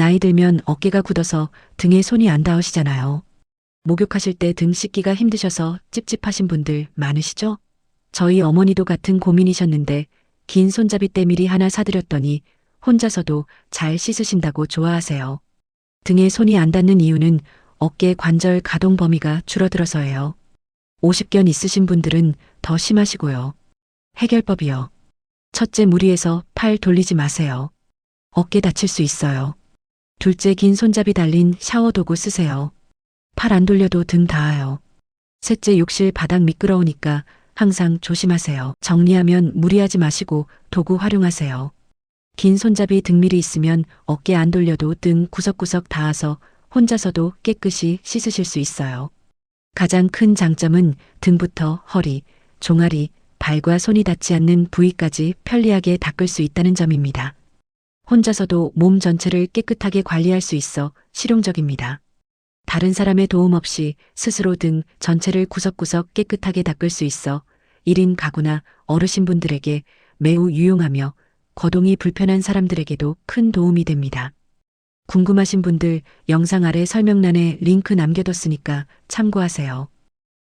나이 들면 어깨가 굳어서 등에 손이 안 닿으시잖아요. 목욕하실 때 등 씻기가 힘드셔서 찝찝하신 분들 많으시죠? 저희 어머니도 같은 고민이셨는데 긴 손잡이 때밀이 하나 사드렸더니 혼자서도 잘 씻으신다고 좋아하세요. 등에 손이 안 닿는 이유는 어깨 관절 가동 범위가 줄어들어서예요. 50견 있으신 분들은 더 심하시고요. 해결법이요. 첫째 무리해서 팔 돌리지 마세요. 어깨 다칠 수 있어요. 둘째 긴 손잡이 달린 샤워 도구 쓰세요. 팔 안 돌려도 등 닿아요. 셋째 욕실 바닥 미끄러우니까 항상 조심하세요. 정리하면 무리하지 마시고 도구 활용하세요. 긴 손잡이 등밀이 있으면 어깨 안 돌려도 등 구석구석 닿아서 혼자서도 깨끗이 씻으실 수 있어요. 가장 큰 장점은 등부터 허리, 종아리, 발과 손이 닿지 않는 부위까지 편리하게 닦을 수 있다는 점입니다. 혼자서도 몸 전체를 깨끗하게 관리할 수 있어 실용적입니다. 다른 사람의 도움 없이 스스로 등 전체를 구석구석 깨끗하게 닦을 수 있어 1인 가구나 어르신분들에게 매우 유용하며 거동이 불편한 사람들에게도 큰 도움이 됩니다. 궁금하신 분들 영상 아래 설명란에 링크 남겨뒀으니까 참고하세요.